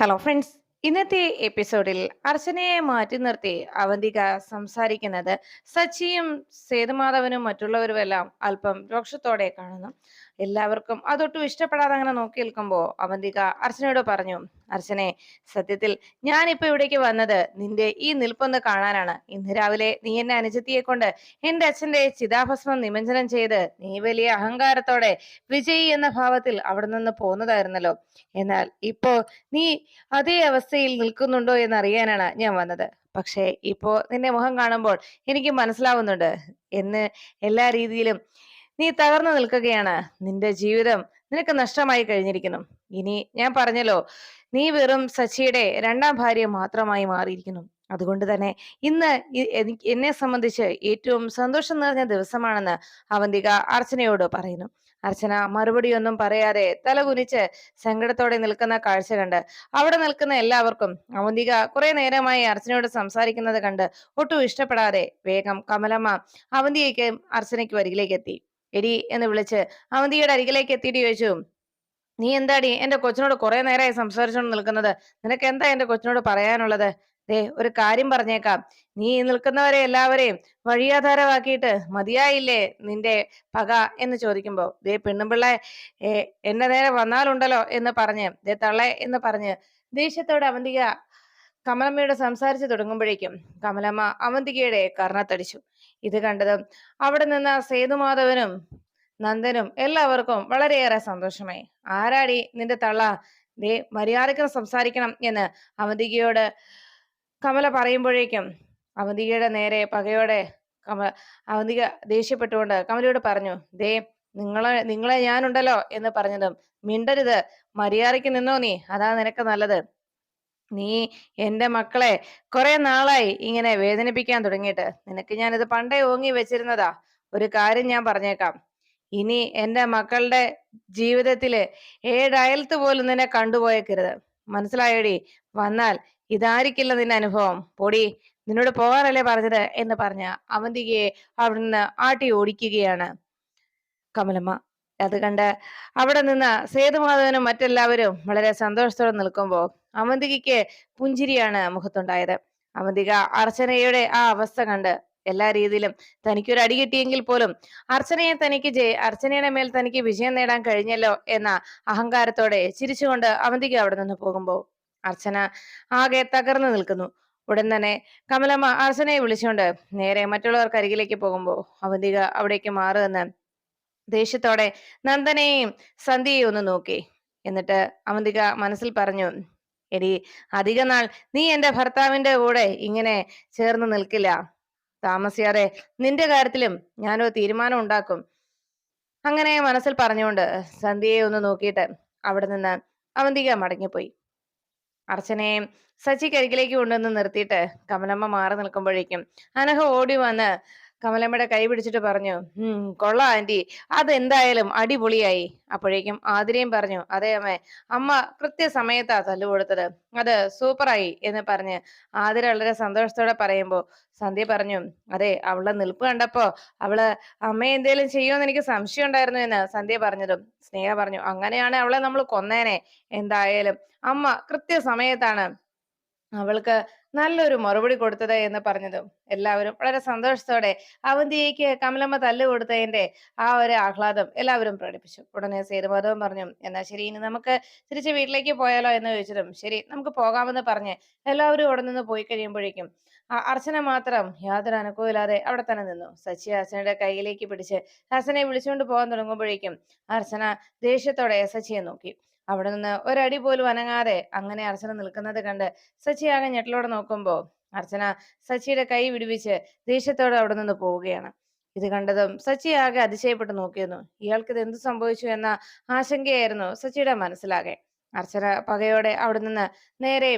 Hello friends ഇന്നത്തെ എപ്പിസോഡിൽ അർച്ചനയെ മാറ്റി നിർത്തി അവന്തിക സംസാരിക്കുന്നത് സച്ചിയും സേതുമാധവനും മറ്റുള്ളവരുമെല്ലാം അല്പം രോക്ഷത്തോടെ കാണുന്നു. എല്ലാവർക്കും അതൊട്ടും ഇഷ്ടപ്പെടാതെ അങ്ങനെ നോക്കി നിൽക്കുമ്പോൾ അവന്തിക അർച്ചനയോട് പറഞ്ഞു അർച്ചനെ സത്യത്തിൽ ഞാനിപ്പോ ഇവിടേക്ക് വന്നത് നിന്റെ ഈ നിൽപ്പൊന്ന് കാണാനാണ്. ഇന്ന് രാവിലെ നീ എന്നെ അനുജത്തിയെ കൊണ്ട് എന്റെ അച്ഛന്റെ ചിതാഭസ്മം നിമഞ്ജനം ചെയ്ത് നീ വലിയ അഹങ്കാരത്തോടെ വിജയി എന്ന ഭാവത്തിൽ അവിടെ നിന്ന് പോന്നതായിരുന്നല്ലോ. എന്നാൽ ഇപ്പോ നീ അതേ അവസ്ഥയിൽ നിൽക്കുന്നുണ്ടോ എന്ന് അറിയാനാണ് ഞാൻ വന്നത്. പക്ഷേ ഇപ്പോ നിന്റെ മുഖം കാണുമ്പോൾ എനിക്ക് മനസ്സിലാവുന്നുണ്ട്. എന്ന് എല്ലാ രീതിയിലും നീ തകർന്നു നിൽക്കുകയാണ്. നിന്റെ ജീവിതം നിനക്ക് നഷ്ടമായി കഴിഞ്ഞിരിക്കുന്നു. ഇനി ഞാൻ പറഞ്ഞല്ലോ നീ വെറും സച്ചിയുടെ രണ്ടാം ഭാര്യ മാത്രമായി മാറിയിരിക്കുന്നു. അതുകൊണ്ട് തന്നെ ഇന്ന് എന്നെ സംബന്ധിച്ച് ഏറ്റവും സന്തോഷം നിറഞ്ഞ ദിവസമാണെന്ന് അവന്തിക അർച്ചനയോട് പറയുന്നു. അർച്ചന മറുപടിയൊന്നും പറയാതെ തലകുനിച്ച് സങ്കടത്തോടെ നിൽക്കുന്ന കാഴ്ച കണ്ട് അവിടെ നിൽക്കുന്ന എല്ലാവർക്കും അവന്തിക കുറെ നേരമായി അർച്ചനയോട് സംസാരിക്കുന്നത് കണ്ട് ഒട്ടും ഇഷ്ടപ്പെടാതെ വേഗം കമലമ്മ അവന്തികയ്ക്കും അർച്ചനയ്ക്ക് അരികിലേക്ക് എത്തി. എടി എന്ന് വിളിച്ച് അവന്തിയുടെ അരികിലേക്ക് എത്തിയിട്ട് ചോദിച്ചു നീ എന്താടി എന്റെ കൊച്ചിനോട് കുറെ നേരമായി സംസാരിച്ചുകൊണ്ട് നിൽക്കുന്നത്? നിനക്ക് എന്താ എന്റെ കൊച്ചിനോട് പറയാനുള്ളത്? ദേ ഒരു കാര്യം പറഞ്ഞേക്കാം. നീ നിൽക്കുന്നവരെ എല്ലാവരെയും വഴിയാധാരമാക്കിയിട്ട് മതിയായില്ലേ നിന്റെ പക? എന്ന് ചോദിക്കുമ്പോ ദേ പെണ്ണുമ്പിള്ളെ എന്റെ നേരെ വന്നാലുണ്ടല്ലോ എന്ന് പറഞ്ഞ് ദേ തള്ളെ എന്ന് പറഞ്ഞ് ദേഷ്യത്തോടെ അവന്തിക കമലമ്മയോട് സംസാരിച്ചു തുടങ്ങുമ്പോഴേക്കും കമലമ്മ അവന്തികയുടെ കർണത്തടിച്ചു. ഇത് കണ്ടത് അവിടെ നിന്ന സേതുമാധവനും നന്ദനും എല്ലാവർക്കും വളരെയേറെ സന്തോഷമായി. ആരാടി നിന്റെ തള്ള? ദേ മര്യാദയ്ക്ക് സംസാരിക്കണം എന്ന് അവന്തികയോട് കമല പറയുമ്പോഴേക്കും അവന്തികയുടെ നേരെ പകയോടെ കമ അവന്തിക ദേഷ്യപ്പെട്ടുകൊണ്ട് കമലയോട് പറഞ്ഞു ദേ നിങ്ങളെ നിങ്ങളെ ഞാനുണ്ടല്ലോ എന്ന് പറഞ്ഞതും മിണ്ടരുത്. മര്യാദയ്ക്ക് നിന്നോ നീ. അതാ നിനക്ക് നല്ലത്. നീ എന്റെ മക്കളെ കുറെ നാളായി ഇങ്ങനെ വേദനിപ്പിക്കാൻ തുടങ്ങിയിട്ട്. നിനക്ക് ഞാൻ ഞാനിത് പണ്ടേ ഓങ്ങി വെച്ചിരുന്നതാ. ഒരു കാര്യം ഞാൻ പറഞ്ഞേക്കാം. ഇനി എന്റെ മക്കളുടെ ജീവിതത്തിൽ ഏഴയലത്ത് പോലും നിന്നെ കണ്ടുപോയേക്കരുത്. മനസ്സിലായോടി? വന്നാൽ ഇതായിരിക്കില്ല നിന്റെ അനുഭവം. പൊടി നിന്നോട് പോകാനല്ലേ പറഞ്ഞത് എന്ന് പറഞ്ഞ അവന്തികയെ അവിടുന്ന് ആട്ടി ഓടിക്കുകയാണ് കമലമ്മ. അത് കണ്ട് അവിടെ നിന്ന് സേതുമാധവനും മറ്റെല്ലാവരും വളരെ സന്തോഷത്തോടെ നിൽക്കുമ്പോൾ അവന്തികയ്ക്ക് പുഞ്ചിരിയാണ് മുഖത്തുണ്ടായത്. അവന്തിക അർച്ചനയുടെ ആ അവസ്ഥ കണ്ട് എല്ലാ രീതിയിലും തനിക്കൊരു അടി കിട്ടിയെങ്കിൽ പോലും അർച്ചനയെ തനിക്ക് ജയ അർച്ചനയുടെ മേൽ തനിക്ക് വിജയം നേടാൻ കഴിഞ്ഞല്ലോ എന്ന അഹങ്കാരത്തോടെ ചിരിച്ചുകൊണ്ട് അവന്തിക അവിടെ നിന്ന് പോകുമ്പോൾ അർച്ചന ആകെ തകർന്നു നിൽക്കുന്നു. ഉടൻ തന്നെ കമലമ്മ അർച്ചനയെ വിളിച്ചുകൊണ്ട് നേരെ മറ്റുള്ളവർക്ക് അരികിലേക്ക് പോകുമ്പോൾ അവന്തിക അവിടേക്ക് മാറുമെന്ന് ദേഷ്യത്തോടെ നന്ദനെയും സന്ധ്യയെയും ഒന്ന് നോക്കി. എന്നിട്ട് അവന്തിക മനസ്സിൽ പറഞ്ഞു എടി അധിക നാൾ നീ എന്റെ ഭർത്താവിന്റെ കൂടെ ഇങ്ങനെ ചേർന്ന് നിൽക്കില്ല. താമസിയാതെ നിന്റെ കാര്യത്തിലും ഞാനൊരു തീരുമാനം ഉണ്ടാക്കും. അങ്ങനെ മനസ്സിൽ പറഞ്ഞുകൊണ്ട് സന്ധ്യയെ ഒന്ന് നോക്കിയിട്ട് അവിടെ നിന്ന് അവന്തിക മടങ്ങിപ്പോയി. അർച്ചനയും സച്ചിക്കരികിലേക്ക് കൊണ്ടുവന്ന് നിർത്തിയിട്ട് കമലമ്മ മാറി നിൽക്കുമ്പോഴേക്കും അനഹ ഓടി വന്ന് കമലമ്മയുടെ കൈ പിടിച്ചിട്ട് പറഞ്ഞു ഉം കൊള്ളാം ആന്റി. അതെന്തായാലും അടിപൊളിയായി. അപ്പോഴേക്കും ആതിരയും പറഞ്ഞു അതെ അമ്മേ അമ്മ കൃത്യസമയത്താ തല്ലു കൊടുത്തത്. അത് സൂപ്പറായി. എന്ന് പറഞ്ഞ് ആതിര വളരെ സന്തോഷത്തോടെ പറയുമ്പോ സന്ധ്യ പറഞ്ഞു അതെ അവളെ നിൽപ്പ് കണ്ടപ്പോ അവൾ അമ്മ എന്തേലും ചെയ്യുമെന്ന് എനിക്ക് സംശയം ഉണ്ടായിരുന്നു എന്ന്. സന്ധ്യ പറഞ്ഞതും സ്നേഹ പറഞ്ഞു അങ്ങനെയാണ് അവളെ നമ്മൾ കൊന്നേനെ. എന്തായാലും അമ്മ കൃത്യസമയത്താണ് അവൾക്ക് നല്ലൊരു മറുപടി കൊടുത്തത് എന്ന് പറഞ്ഞതും എല്ലാവരും വളരെ സന്തോഷത്തോടെ അവന്തിയേക്ക് കമലമ്മ തല്ല് കൊടുത്തതിന്റെ ആ ഒരു ആഹ്ലാദം എല്ലാവരും പ്രകടിപ്പിച്ചു. ഉടനെ സേതുമാധവൻ പറഞ്ഞു എന്നാ ശരി ഇനി നമുക്ക് തിരിച്ച് വീട്ടിലേക്ക് പോയാലോ എന്ന് ചോദിച്ചതും ശരി നമുക്ക് പോകാമെന്ന് പറഞ്ഞ് എല്ലാവരും അവിടെ നിന്ന് പോയി കഴിയുമ്പോഴേക്കും അർച്ചന മാത്രം യാതൊരു അനക്കവുമില്ലാതെ അവിടെ തന്നെ നിന്നു. സച്ചി അർച്ചനയുടെ കയ്യിലേക്ക് പിടിച്ച് ഹസനെ വിളിച്ചുകൊണ്ട് പോകാൻ തുടങ്ങുമ്പോഴേക്കും അർച്ചന ദേഷ്യത്തോടെ സച്ചിയെ നോക്കി. അവിടെ നിന്ന് ഒരടി പോലും അനങ്ങാതെ അങ്ങനെ അർച്ചന നിൽക്കുന്നത് കണ്ട് സച്ചി ആകെ ഞെട്ടലോടെ നോക്കുമ്പോ അർച്ചന സച്ചിയുടെ കൈ വിടുവിച്ച് ദേഷ്യത്തോടെ അവിടെ നിന്ന് പോവുകയാണ്. ഇത് കണ്ടതും സച്ചി ആകെ അതിശയപ്പെട്ട് നോക്കിയിരുന്നു. ഇയാൾക്ക് ഇത് എന്ത് സംഭവിച്ചു എന്ന ആശങ്കയായിരുന്നു സച്ചിയുടെ മനസ്സിലാകെ. അർച്ചന പകയോടെ അവിടെ നിന്ന് നേരെ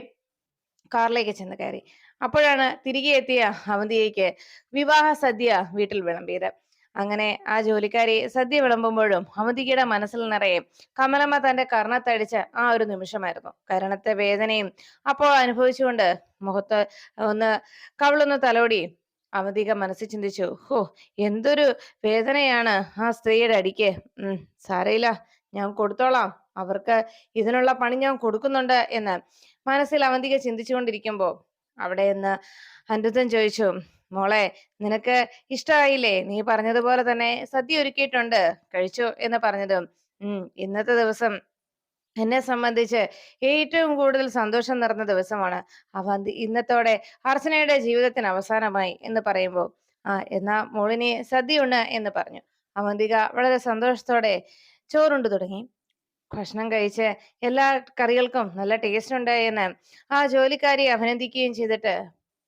കാറിലേക്ക് ചെന്ന് കയറി. അപ്പോഴാണ് തിരികെ എത്തിയ അവന്തിയേക്ക് വിവാഹ സദ്യ വീട്ടിൽ വിളമ്പിയത്. അങ്ങനെ ആ ജോലിക്കാരി സദ്യ വിളമ്പുമ്പോഴും അമിതിക്കയുടെ മനസ്സിൽ നിറയെ കമലമ്മ തന്റെ കർണത്തടിച്ച ആ ഒരു നിമിഷമായിരുന്നു. കരണത്തെ വേദനയും അപ്പോൾ അനുഭവിച്ചുകൊണ്ട് മുഖത്ത് ഒന്ന് കവിളൊന്ന് തലോടി അവധിക മനസ്സിൽ ചിന്തിച്ചു ഹോ എന്തൊരു വേദനയാണ് ആ സ്ത്രീയുടെ അടിക്ക്. ഉം സാരയില്ല ഞാൻ കൊടുത്തോളാം. അവർക്ക് ഇതിനുള്ള പണി ഞാൻ കൊടുക്കുന്നുണ്ട് എന്ന് മനസ്സിൽ അവന്തിക ചിന്തിച്ചുകൊണ്ടിരിക്കുമ്പോ അവിടെ നിന്ന് അനിരുദ്ധൻ ചോദിച്ചു മോളെ നിനക്ക് ഇഷ്ടമായില്ലേ നീ പറഞ്ഞതുപോലെ തന്നെ സദ്യ ഒരുക്കിയിട്ടുണ്ട്. കഴിച്ചു എന്ന് പറഞ്ഞതും. ഉം ഇന്നത്തെ ദിവസം എന്നെ സംബന്ധിച്ച് ഏറ്റവും കൂടുതൽ സന്തോഷം നിറഞ്ഞ ദിവസമാണ്. അവന്തി ഇന്നത്തോടെ അർച്ചനയുടെ ജീവിതത്തിന് അവസാനമായി എന്ന് പറയുമ്പോൾ. ആ എന്നാ സദ്യ സദ്യയുണ്ട് എന്ന് പറഞ്ഞു. അവന്തിക വളരെ സന്തോഷത്തോടെ ചോറുണ്ട് തുടങ്ങി. ഭക്ഷണം കഴിച്ച് എല്ലാ കറികൾക്കും നല്ല ടേസ്റ്റ് ഉണ്ട് എന്ന് ആ ജോലിക്കാരി അഭിനന്ദിക്കുകയും ചെയ്തിട്ട്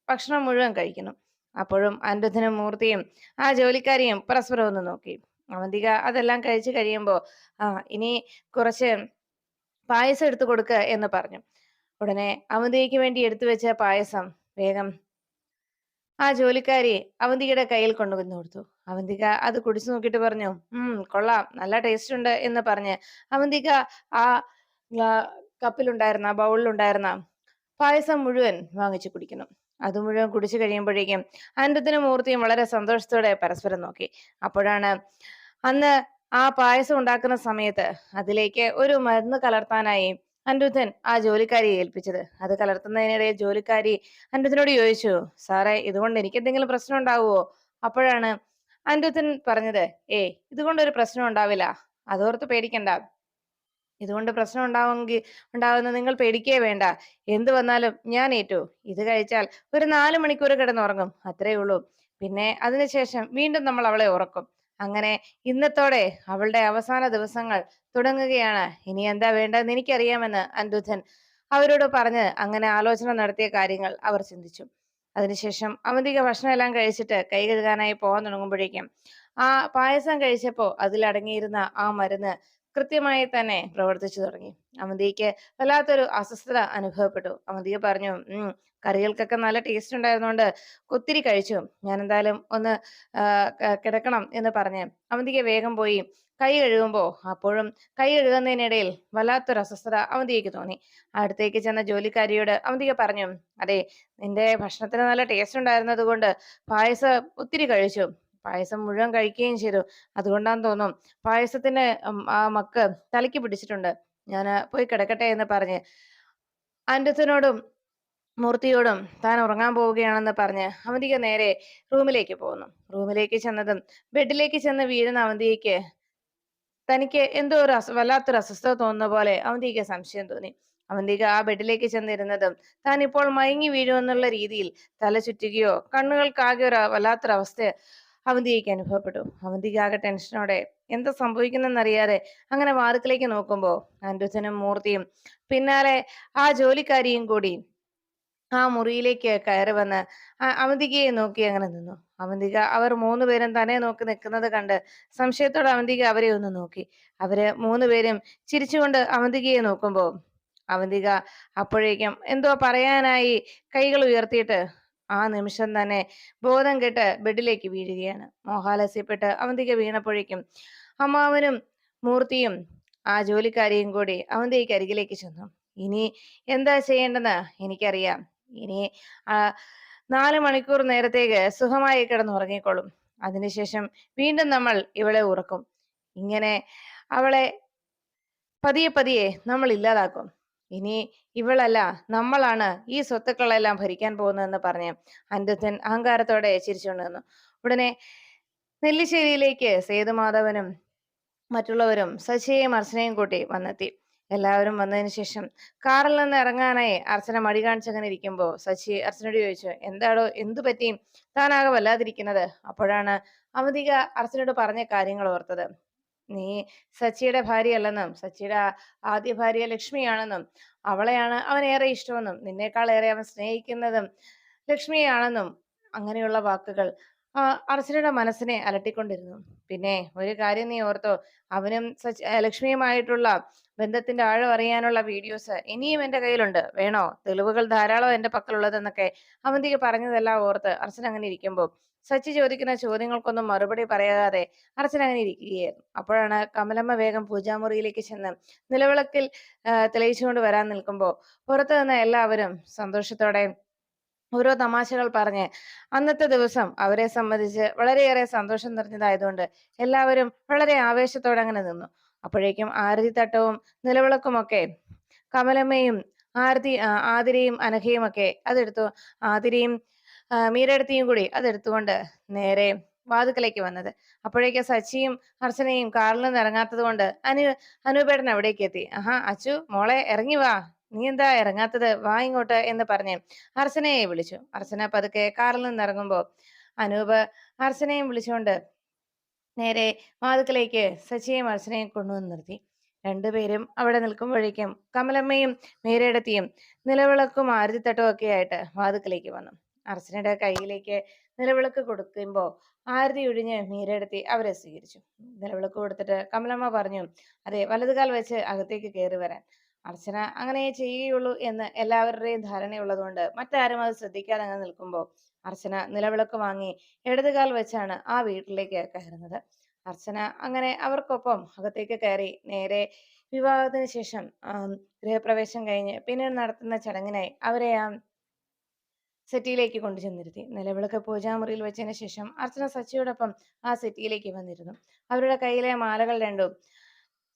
ഭക്ഷണം മുഴുവൻ കഴിക്കുന്നു. അപ്പോഴും അനിരുദ്ധനും മൂർത്തിയും ആ ജോലിക്കാരിയും പരസ്പരം ഒന്ന് നോക്കി. അവന്തിക അതെല്ലാം കഴിച്ചു കഴിയുമ്പോൾ ആ ഇനി കുറച്ച് പായസം എടുത്തു കൊടുക്ക എന്ന് പറഞ്ഞു. ഉടനെ അവന്തികയ്ക്ക് വേണ്ടി എടുത്തു വെച്ച പായസം വേഗം ആ ജോലിക്കാരി അവന്തികയുടെ കയ്യിൽ കൊണ്ടുവന്ന് കൊടുത്തു. അവന്തിക അത് കുടിച്ചു നോക്കിയിട്ട് പറഞ്ഞു ഉം കൊള്ളാം നല്ല ടേസ്റ്റ് ഉണ്ട് എന്ന് പറഞ്ഞ് അവന്തിക ആ കപ്പിലുണ്ടായിരുന്ന ബൗളിലുണ്ടായിരുന്ന പായസം മുഴുവൻ വാങ്ങിച്ചു കുടിക്കുന്നു. അത് മുഴുവൻ കുടിച്ചു കഴിയുമ്പോഴേക്കും അനന്തത്തിനും മൂർത്തിയും വളരെ സന്തോഷത്തോടെ പരസ്പരം നോക്കി. അപ്പോഴാണ് അന്ന് ആ പായസം ഉണ്ടാക്കുന്ന സമയത്ത് അതിലേക്ക് ഒരു മരുന്ന് കലർത്താനായി അനിരുദ്ധൻ ആ ജോലിക്കാരിയെ ഏൽപ്പിച്ചത്. അത് കലർത്തുന്നതിനിടയിൽ ജോലിക്കാരി അനിരുദ്ധനോട് ചോദിച്ചു സാറേ ഇതുകൊണ്ട് എനിക്ക് എന്തെങ്കിലും പ്രശ്നം ഉണ്ടാവുമോ? അപ്പോഴാണ് അനിരുദ്ധൻ പറഞ്ഞത് ഏയ് ഇതുകൊണ്ടൊരു പ്രശ്നം ഉണ്ടാവില്ല. അതോർത്ത് പേടിക്കണ്ട. ഇതുകൊണ്ട് പ്രശ്നം ഉണ്ടാവുമെങ്കിൽ ഉണ്ടാവുന്ന നിങ്ങൾ പേടിക്കേ വേണ്ട. എന്ത് വന്നാലും ഞാൻ ഏറ്റു. ഇത് കഴിച്ചാൽ ഒരു നാല് മണിക്കൂർ കിടന്നുറങ്ങും. അത്രേ ഉള്ളൂ. പിന്നെ അതിനുശേഷം വീണ്ടും നമ്മൾ അവളെ ഉറക്കും. അങ്ങനെ ഇന്നത്തോടെ അവളുടെ അവസാന ദിവസങ്ങൾ തുടങ്ങുകയാണ്. ഇനി എന്താ വേണ്ടതെന്ന് എനിക്കറിയാമെന്ന് അനിരുദ്ധൻ അവരോട് പറഞ്ഞ് അങ്ങനെ ആലോചന നടത്തിയ കാര്യങ്ങൾ അവർ ചിന്തിച്ചു. അതിനുശേഷം അവന്തിക ഭക്ഷണം എല്ലാം കഴിച്ചിട്ട് കൈ കഴുകാനായി പോകാൻ തുടങ്ങുമ്പോഴേക്കും ആ പായസം കഴിച്ചപ്പോ അതിലടങ്ങിയിരുന്ന ആ മരുന്ന് കൃത്യമായി തന്നെ പ്രവർത്തിച്ചു തുടങ്ങി. അമന്തിക്ക് വല്ലാത്തൊരു അസ്വസ്ഥത അനുഭവപ്പെട്ടു. അവന്തിക പറഞ്ഞു ഉം കറികൾക്കൊക്കെ നല്ല ടേസ്റ്റ് ഉണ്ടായിരുന്നോണ്ട് ഒത്തിരി കഴിച്ചു. ഞാൻ എന്തായാലും ഒന്ന് കിടക്കണം എന്ന് പറഞ്ഞ് അമന്തിക്ക് വേഗം പോയി കൈ കഴുകുമ്പോ അപ്പോഴും കൈ കഴുകുന്നതിനിടയിൽ വല്ലാത്തൊരു അസ്വസ്ഥത അവന്തികയ്ക്ക് തോന്നി. അടുത്തേക്ക് ചെന്ന ജോലിക്കാരിയോട് അവന്തിക പറഞ്ഞു അതെ നിന്റെ ഭക്ഷണത്തിന് നല്ല ടേസ്റ്റ് ഉണ്ടായിരുന്നത് കൊണ്ട് പായസം ഒത്തിരി കഴിച്ചു. പായസം മുഴുവൻ കഴിക്കുകയും ചെയ്തു. അതുകൊണ്ടാന്ന് തോന്നും. പായസത്തിന് ആ മക്ക് തലയ്ക്ക് പിടിച്ചിട്ടുണ്ട്. ഞാൻ പോയി കിടക്കട്ടെ എന്ന് പറഞ്ഞ്. അനിരുദ്ധനോടും മൂർത്തിയോടും താൻ ഉറങ്ങാൻ പോവുകയാണെന്ന് പറഞ്ഞ് അവന്തിക നേരെ റൂമിലേക്ക് പോകുന്നു. റൂമിലേക്ക് ചെന്നതും ബെഡിലേക്ക് ചെന്ന് വീഴുന്ന അവന്തികയ്ക്ക് തനിക്ക് എന്തോ ഒരു അസ വല്ലാത്തൊരു അസ്വസ്ഥത തോന്നുന്ന പോലെ അവന്തിക്ക് സംശയം തോന്നി. അവന്തിക ആ ബെഡിലേക്ക് ചെന്നിരുന്നതും താൻ ഇപ്പോൾ മയങ്ങി വീഴുമെന്നുള്ള രീതിയിൽ തല ചുറ്റുകയോ കണ്ണുകൾക്കാകെ ഒരു വല്ലാത്തൊരവസ്ഥ അവന്തികയ്ക്ക് അനുഭവപ്പെട്ടു. അവന്തിക ആകെ ടെൻഷനോടെ എന്താ സംഭവിക്കുന്നെന്നറിയാതെ അങ്ങനെ വാർക്കിലേക്ക് നോക്കുമ്പോ അനുജനും മൂർത്തിയും പിന്നാലെ ആ ജോലിക്കാരിയും കൂടി ആ മുറിയിലേക്ക് കയറി വന്ന് അവന്തികയെ നോക്കി അങ്ങനെ നിന്നു. അവന്തിക അവർ മൂന്നുപേരും തന്നെ നോക്കി നിൽക്കുന്നത് കണ്ട് സംശയത്തോടെ അവന്തിക അവരെ ഒന്ന് നോക്കി. അവർ മൂന്നുപേരും ചിരിച്ചുകൊണ്ട് അവന്തികയെ നോക്കുമ്പോ അവന്തിക അപ്പോഴേക്കും എന്തോ പറയാനായി കൈകൾ ഉയർത്തിയിട്ട് ആ നിമിഷം തന്നെ ബോധം കെട്ട് ബെഡിലേക്ക് വീഴുകയാണ്. മോഹാലസ്യപ്പെട്ട് അവന്തിക വീണപ്പോഴേക്കും അമ്മാവനും മൂർത്തിയും ആ ജോലിക്കാരിയും കൂടി അവന്തിക്ക് അരികിലേക്ക് ചെന്നു. ഇനി എന്താ ചെയ്യേണ്ടെന്ന് എനിക്കറിയാം. ഇനി ആ നാല് മണിക്കൂർ നേരത്തേക്ക് സുഖമായി കിടന്നുറങ്ങിക്കൊള്ളും അതിനുശേഷം വീണ്ടും നമ്മൾ ഇവളെ ഉറക്കും. ഇങ്ങനെ അവളെ പതിയെ പതിയെ നമ്മൾ ഇല്ലാതാക്കും. ഇനി ഇവളല്ല നമ്മളാണ് ഈ സ്വത്തുക്കളെല്ലാം ഭരിക്കാൻ പോകുന്നതെന്ന് പറഞ്ഞ് അനിരുദ്ധൻ അഹങ്കാരത്തോടെ ചിരിച്ചുകൊണ്ട് നിന്നു ഉടനെ നെല്ലിശ്ശേരിയിലേക്ക് സേതുമാധവനും മറ്റുള്ളവരും സച്ചിയെയും അർച്ചനയും കൂട്ടി വന്നെത്തി. എല്ലാവരും വന്നതിന് ശേഷം കാറിൽ നിന്ന് ഇറങ്ങാനായി അർച്ചന മടി കാണിച്ചങ്ങനെ ഇരിക്കുമ്പോൾ സച്ചി അർച്ചനയോട് ചോദിച്ചു എന്താടോ എന്തു പറ്റിയും താനാകെ വല്ലാതിരിക്കുന്നത്? അപ്പോഴാണ് അവധിക അർച്ചനയോട് പറഞ്ഞ കാര്യങ്ങൾ ഓർത്തത്. നീ സച്ചിയുടെ ഭാര്യയല്ലെന്നും സച്ചിയുടെ ആദ്യ ഭാര്യ ലക്ഷ്മിയാണെന്നും അവളെയാണ് അവൻ ഏറെ ഇഷ്ടമെന്നും നിന്നേക്കാൾ ഏറെ അവൻ സ്നേഹിക്കുന്നതും ലക്ഷ്മിയാണെന്നും അങ്ങനെയുള്ള വാക്കുകൾ അർച്ചനയുടെ മനസ്സിനെ അലട്ടിക്കൊണ്ടിരുന്നു. പിന്നെ ഒരു കാര്യം നീ ഓർത്തോ അവനും ലക്ഷ്മിയുമായിട്ടുള്ള ബന്ധത്തിന്റെ ആഴം അറിയാനുള്ള വീഡിയോസ് ഇനിയും എന്റെ കയ്യിലുണ്ട്. വേണോ? തെളിവുകൾ ധാരാളം എന്റെ പക്കലുള്ളതെന്നൊക്കെ അവന്തിക്ക് പറഞ്ഞതെല്ലാം ഓർത്ത് അർച്ചന അങ്ങനെ ഇരിക്കുമ്പോൾ സച്ചി ചോദിക്കുന്ന ചോദ്യങ്ങൾക്കൊന്നും മറുപടി പറയാതെ അർച്ചന അങ്ങനെ ഇരിക്കുകയായിരുന്നു. അപ്പോഴാണ് കമലമ്മ വേഗം പൂജാമുറിയിലേക്ക് ചെന്ന് നിലവിളക്കിൽ തെളിയിച്ചുകൊണ്ട് വരാൻ നിൽക്കുമ്പോൾ പുറത്തു നിന്ന് എല്ലാവരും സന്തോഷത്തോടെ ഓരോ തമാശകൾ പറഞ്ഞ് അന്നത്തെ ദിവസം അവരെ സംബന്ധിച്ച് വളരെയേറെ സന്തോഷം നിറഞ്ഞതായതുകൊണ്ട് എല്ലാവരും വളരെ ആവേശത്തോടെ അങ്ങനെ നിന്നു. അപ്പോഴേക്കും ആരതി തട്ടവും നിലവിളക്കുമൊക്കെ കമലമ്മയും ആരതി ആതിരയും അനഘയും ഒക്കെ അതെടുത്തു. ആതിരയും ആ, മീരടുത്തിയും കൂടി അതെടുത്തുകൊണ്ട് നേരെ വാതുക്കലേക്ക് വന്നത്. അപ്പോഴേക്ക് സച്ചിയും അർച്ചനയും കാറിൽ നിന്ന് ഇറങ്ങാത്തത് കൊണ്ട് അനു അനൂപേടൻ അവിടേക്ക് എത്തി. ആഹാ അച്ചു മോളെ ഇറങ്ങി വാ. നീ എന്താ ഇറങ്ങാത്തത്? വാ ഇങ്ങോട്ട് എന്ന് പറഞ്ഞ് അർച്ചനയെ വിളിച്ചു. അർച്ചന പതുക്കെ കാറിൽ നിന്ന് ഇറങ്ങുമ്പോ അനൂപ് അർച്ചനയും വിളിച്ചുകൊണ്ട് നേരെ വാതുക്കലേക്ക് സച്ചിയെയും അർച്ചനയും കൊണ്ടുവന്ന് നിർത്തി. രണ്ടുപേരും അവിടെ നിൽക്കുമ്പോഴേക്കും കമലമ്മയും മീരയിടത്തിയും നിലവിളക്കും ആരുതിത്തട്ടും ഒക്കെ ആയിട്ട് വാതുക്കലേക്ക് വന്നു. അർച്ചനയുടെ കയ്യിലേക്ക് നിലവിളക്ക് കൊടുക്കുമ്പോൾ ആരതി ഒഴിഞ്ഞ് നീരെടുത്തി അവരെ സ്വീകരിച്ചു. നിലവിളക്ക് കൊടുത്തിട്ട് കമലമ്മ പറഞ്ഞു അതെ വലതുകാൽ വെച്ച് അകത്തേക്ക് കയറി വരാൻ. അർച്ചന അങ്ങനെ ചെയ്യുകയുള്ളൂ എന്ന് എല്ലാവരുടെയും ധാരണയുള്ളതുകൊണ്ട് മറ്റാരും അത് ശ്രദ്ധിക്കാതെ അങ്ങ് നിൽക്കുമ്പോൾ അർച്ചന നിലവിളക്ക് വാങ്ങി ഇടതുകാൽ വെച്ചാണ് ആ വീട്ടിലേക്ക് കയറുന്നത്. അർച്ചന അങ്ങനെ അവർക്കൊപ്പം അകത്തേക്ക് കയറി നേരെ വിവാഹത്തിന് ശേഷം ഗൃഹപ്രവേശം കഴിഞ്ഞ് പിന്നീട് നടത്തുന്ന ചടങ്ങിനായി അവരെ ആ സെറ്റിയിലേക്ക് കൊണ്ടുചെന്നിരുത്തി. നിലവിളക്ക് പൂജാമുറിയിൽ വെച്ചതിന് ശേഷം അർച്ചന സച്ചിയോടൊപ്പം ആ സെറ്റിയിലേക്ക് വന്നിരുന്നു. അവരുടെ കയ്യിലെ മാലകൾ രണ്ടും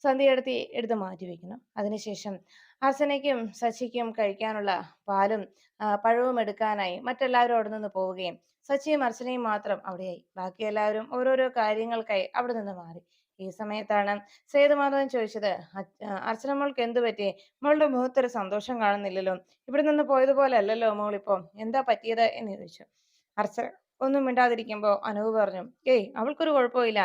സന്ധ്യയെടുത്തി എടുത്ത് മാറ്റി വെക്കുന്നു അതിനുശേഷം അർച്ചനയ്ക്കും സച്ചിക്കും കഴിക്കാനുള്ള പാലും പഴവും എടുക്കാനായി മറ്റെല്ലാവരും അവിടെ നിന്ന് പോവുകയും സച്ചിയും അർച്ചനയും മാത്രം അവിടെയായി. ബാക്കി എല്ലാവരും ഓരോരോ കാര്യങ്ങൾക്കായി അവിടെ നിന്ന് മാറി. ഈ സമയത്താണ് സേതുമാധവൻ ചോദിച്ചത് അർച്ചന മോൾക്ക് എന്തു പറ്റി? മോളുടെ മുഖത്തൊരു സന്തോഷം കാണുന്നില്ലല്ലോ. ഇവിടെ നിന്ന് പോയതുപോലെ അല്ലല്ലോ മോൾ മോളിപ്പോ എന്താ പറ്റിയത്? എന്ന് ചോദിച്ചു. അർച്ചന ഒന്നും മിണ്ടാതിരിക്കുമ്പോ അനൂപ് പറഞ്ഞു ഏയ് അവൾക്കൊരു കുഴപ്പമില്ല.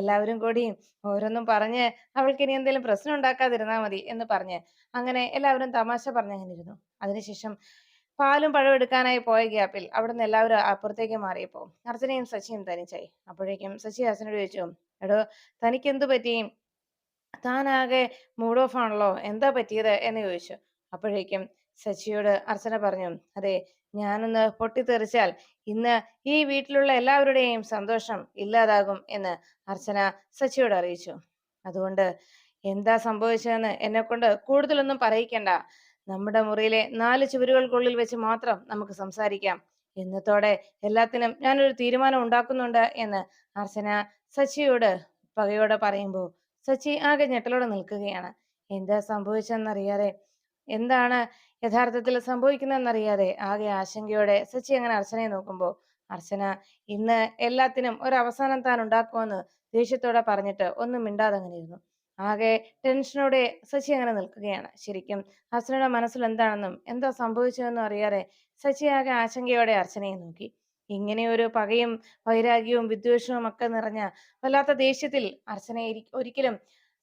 എല്ലാവരും കൂടി ഓരോന്നും പറഞ്ഞ് അവൾക്ക് ഇനി എന്തെങ്കിലും പ്രശ്നം ഉണ്ടാക്കാതിരുന്നാ മതി എന്ന് പറഞ്ഞ്. അങ്ങനെ എല്ലാവരും തമാശ പറഞ്ഞങ്ങനെ ഇരുന്നു. അതിനുശേഷം പാലും പഴം എടുക്കാനായി പോയ ഗ്യാപ്പിൽ അവിടുന്ന് എല്ലാവരും അപ്പുറത്തേക്ക് മാറിയപ്പോ അർച്ചനയും സച്ചിയും തനിച്ചായി. അപ്പോഴേക്കും സച്ചി അർച്ചനോട് ചോദിച്ചു എടോ തനിക്ക് എന്ത് പറ്റി? താനാകെ മൂഡ് ഓഫ് ആണല്ലോ എന്താ പറ്റിയത്? എന്ന് ചോദിച്ചു. അപ്പോഴേക്കും സച്ചിയോട് അർച്ചന പറഞ്ഞു അതെ ഞാനൊന്ന് പൊട്ടിത്തെറിച്ചാൽ ഇന്ന് ഈ വീട്ടിലുള്ള എല്ലാവരുടെയും സന്തോഷം ഇല്ലാതാകും എന്ന് അർച്ചന സച്ചിയോട് അറിയിച്ചു. അതുകൊണ്ട് എന്താ സംഭവിച്ചതെന്ന് എന്നെ കൊണ്ട് കൂടുതലൊന്നും പറയിക്കണ്ട. നമ്മുടെ മുറിയിലെ നാല് ചുവരുകൾക്കുള്ളിൽ വെച്ച് മാത്രം നമുക്ക് സംസാരിക്കാം. ഇന്നത്തോടെ എല്ലാത്തിനും ഞാനൊരു തീരുമാനം ഉണ്ടാക്കുന്നുണ്ട് എന്ന് അർച്ചന സച്ചിയോട് പകയോടെ പറയുമ്പോൾ സച്ചി ആകെ ഞെട്ടലോടെ നിൽക്കുകയാണ്. എന്താ സംഭവിച്ചെന്നറിയാതെ എന്താണ് യഥാർത്ഥത്തിൽ സംഭവിക്കുന്നതെന്നറിയാതെ ആകെ ആശങ്കയോടെ സച്ചി അങ്ങനെ അർച്ചനയെ നോക്കുമ്പോൾ അർച്ചന ഇന്ന് എല്ലാത്തിനും ഒരു അവസാനം താൻ ഉണ്ടാക്കുമെന്ന് ദേഷ്യത്തോടെ പറഞ്ഞിട്ട് ഒന്നും മിണ്ടാതെ അങ്ങനെ ഇരുന്നു. ആകെ ടെൻഷനോടെ സച്ചി അങ്ങനെ നിൽക്കുകയാണ്. ശരിക്കും ഹസനയുടെ മനസ്സിൽ എന്താണെന്നും എന്താ സംഭവിച്ചതെന്നും അറിയാതെ സച്ചി ആകെ ആശങ്കയോടെ അർച്ചനയെ നോക്കി. ഇങ്ങനെ ഒരു പകയും വൈരാഗ്യവും വിദ്വേഷവും ഒക്കെ നിറഞ്ഞ വല്ലാത്ത ദേഷ്യത്തിൽ അർച്ചനയെ ഒരിക്കലും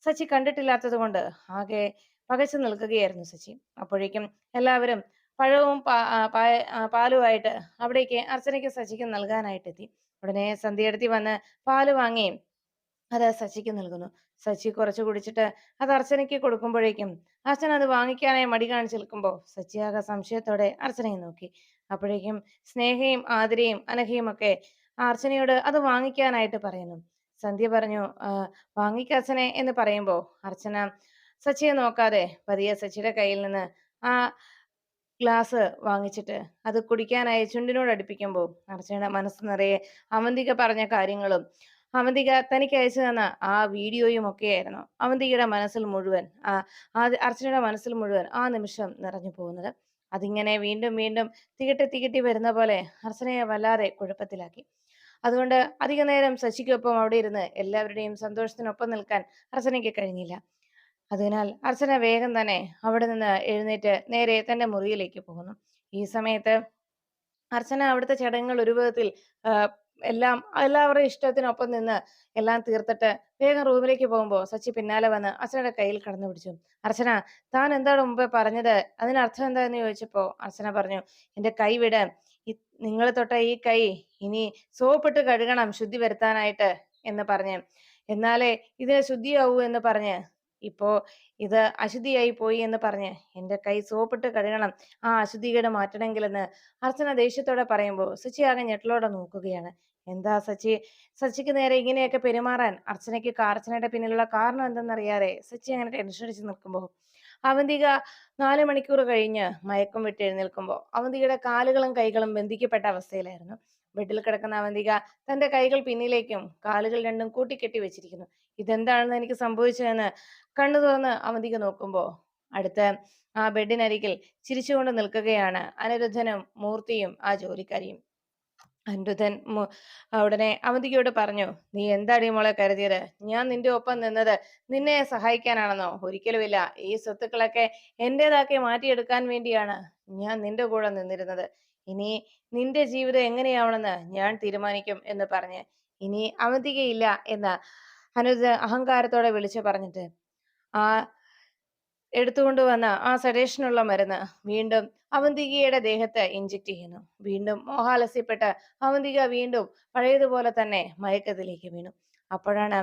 സച്ചി കണ്ടിട്ടില്ലാത്തത് കൊണ്ട് ആകെ പകച്ചു നിൽക്കുകയായിരുന്നു സച്ചി. അപ്പോഴേക്കും എല്ലാവരും പഴവും പാലുമായിട്ട് അവിടേക്ക് അർച്ചനയ്ക്ക് സച്ചിക്ക് നൽകാനായിട്ട് എത്തി ഉടനെ സന്ധ്യയെടുത്തി വന്ന് പാൽ വാങ്ങി അത് സച്ചിക്ക് നൽകുന്നു. സച്ചി കുറച്ച് കുടിച്ചിട്ട് അത് അർച്ചനയ്ക്ക് കൊടുക്കുമ്പോഴേക്കും അർച്ചന അത് വാങ്ങിക്കാനായി മടി കാണിച്ചു നിൽക്കുമ്പോൾ ആകെ സംശയത്തോടെ അർച്ചനയെ നോക്കി. അപ്പോഴേക്കും സ്നേഹയും ആതിരയും അനഘയും ഒക്കെ അർച്ചനയോട് അത് വാങ്ങിക്കാനായിട്ട് പറയുന്നു. സന്ധ്യ പറഞ്ഞു "ആ, വാങ്ങിക്ക എന്ന് പറയുമ്പോൾ അർച്ചന സച്ചിയെ നോക്കാതെ പതിയെ സച്ചിയുടെ കയ്യിൽ നിന്ന് ആ ഗ്ലാസ് വാങ്ങിച്ചിട്ട് അത് കുടിക്കാനായി ചുണ്ടിനോട് അടുപ്പിക്കുമ്പോൾ അർച്ചനയുടെ മനസ്സ് നിറയെ അവന്തിക പറഞ്ഞ കാര്യങ്ങളും അവന്തിക തനിക്ക് അയച്ചു തന്ന ആ വീഡിയോയും ഒക്കെ ആയിരുന്നു. അവന്തികയുടെ മനസ്സിൽ മുഴുവൻ ആ അർച്ചനയുടെ മനസ്സിൽ മുഴുവൻ ആ നിമിഷം നിറഞ്ഞു പോകുന്നത്. അതിങ്ങനെ വീണ്ടും വീണ്ടും തികട്ടി തികട്ടി വരുന്ന പോലെ അർച്ചനയെ വല്ലാതെ കുഴപ്പത്തിലാക്കി. അതുകൊണ്ട് അധിക നേരം ശശിക്കൊപ്പം അവിടെ ഇരുന്ന് എല്ലാവരുടെയും സന്തോഷത്തിനൊപ്പം നിൽക്കാൻ അർച്ചനയ്ക്ക് കഴിഞ്ഞില്ല. അതിനാൽ അർച്ചന വേഗം തന്നെ അവിടെ നിന്ന് എഴുന്നേറ്റ് നേരെ തന്റെ മുറിയിലേക്ക് പോകുന്നു. ഈ സമയത്ത് അർച്ചന അവിടുത്തെ ചടങ്ങുകൾ ഒരു വിധത്തിൽ എല്ലാം എല്ലാവരുടെയും ഇഷ്ടത്തിനൊപ്പം നിന്ന് എല്ലാം തീർത്തിട്ട് വേഗം റൂമിലേക്ക് പോകുമ്പോൾ സച്ചി പിന്നാലെ വന്ന് അർച്ചനയുടെ കയ്യിൽ കടന്നു പിടിച്ചു. അർച്ചന താൻ എന്താണ് മുമ്പേ പറഞ്ഞത്? അതിനർത്ഥം എന്താന്ന് ചോദിച്ചപ്പോ അർച്ചന പറഞ്ഞു എന്റെ കൈ വിട്. നിങ്ങൾ തൊട്ട ഈ കൈ ഇനി സോപ്പിട്ട് കഴുകണം ശുദ്ധി വരുത്താനായിട്ട് എന്ന് പറഞ്ഞ്. എന്നാലേ ഇതിന് ശുദ്ധിയാവൂ എന്ന് പറഞ്ഞ് ഇപ്പോ ഇത് അശുദ്ധിയായി പോയി എന്ന് പറഞ്ഞ് എന്റെ കൈ സോപ്പിട്ട് കഴുകണം. ആ അശുദ്ധികേട് മാറ്റണമെങ്കിലെന്ന് അർച്ചന ദേഷ്യത്തോടെ പറയുമ്പോൾ സച്ചി ആകെ ഞെട്ടലോടെ നോക്കുകയാണ്. എന്താ സച്ചി? സച്ചിക്ക് നേരെ ഇങ്ങനെയൊക്കെ പെരുമാറാൻ അർച്ചനയ്ക്ക് അർച്ചനയുടെ പിന്നിലുള്ള കാരണം എന്തെന്നറിയാതെ സച്ചി അങ്ങനെ ടെൻഷൻ അടിച്ച് നിൽക്കുമ്പോൾ അവന്തിക നാല് മണിക്കൂർ കഴിഞ്ഞ് മയക്കം വിട്ട് എഴുന്നേൽക്കുമ്പോൾ അവന്തികയുടെ കാലുകളും കൈകളും ബന്ധിക്കപ്പെട്ട അവസ്ഥയിലായിരുന്നു. ബെഡിൽ കിടക്കുന്ന അവന്തിക തന്റെ കൈകൾ പിന്നിലേക്കും കാലുകൾ രണ്ടും കൂട്ടിക്കെട്ടി വെച്ചിരിക്കുന്നു. ഇതെന്താണെന്ന് എനിക്ക് സംഭവിച്ചതെന്ന് കണ്ണു തുറന്ന് അവന്തിക നോക്കുമ്പോൾ അടുത്ത് ആ ബെഡിനരികിൽ ചിരിച്ചുകൊണ്ട് നിൽക്കുകയാണ് അനിരുദ്ധനും മൂർത്തിയും ആ ജോലിക്കാരിയും. അനിരുദ്ധൻ ഉടനെ അവന്തികയോട് പറഞ്ഞു നീ എന്താടി മോളെ കരുതിയത്? ഞാൻ നിന്റെ ഒപ്പം നിന്നത് നിന്നെ സഹായിക്കാനാണെന്നോ? ഒരിക്കലുമില്ല. ഈ സ്വത്തുക്കളൊക്കെ എന്റേതാക്കി മാറ്റിയെടുക്കാൻ വേണ്ടിയാണ് ഞാൻ നിന്റെ കൂടെ നിന്നിരുന്നത്. ഇനി നിന്റെ ജീവിതം എങ്ങനെയാവണമെന്ന് ഞാൻ തീരുമാനിക്കും എന്ന് പറഞ്ഞ് ഇനി അവന്തികയില്ല എന്ന് അനുജ അഹങ്കാരത്തോടെ വിളിച്ചു പറഞ്ഞിട്ട് ആ എടുത്തുകൊണ്ട് വന്ന ആ സഡേഷനുള്ള മരുന്ന് വീണ്ടും അവന്തികയുടെ ദേഹത്ത് ഇഞ്ചക്ട് ചെയ്യുന്നു. വീണ്ടും മോഹാലസ്യപ്പെട്ട് അവന്തിക വീണ്ടും പഴയതുപോലെ തന്നെ മയക്കത്തിലേക്ക് വീണു. അപ്പോഴാണ്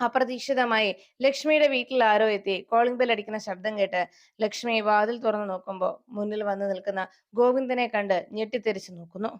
അപ്രതീക്ഷിതമായി ലക്ഷ്മിയുടെ വീട്ടിൽ ആരോ എത്തി കോളിംഗ് ബെൽ അടിക്കുന്ന ശബ്ദം കേട്ട് ലക്ഷ്മി വാതിൽ തുറന്നു നോക്കുമ്പോൾ മുന്നിൽ വന്നു നിൽക്കുന്ന ഗോവിന്ദനെ കണ്ട് ഞെട്ടിത്തെറിച്ചു നോക്കുന്നു.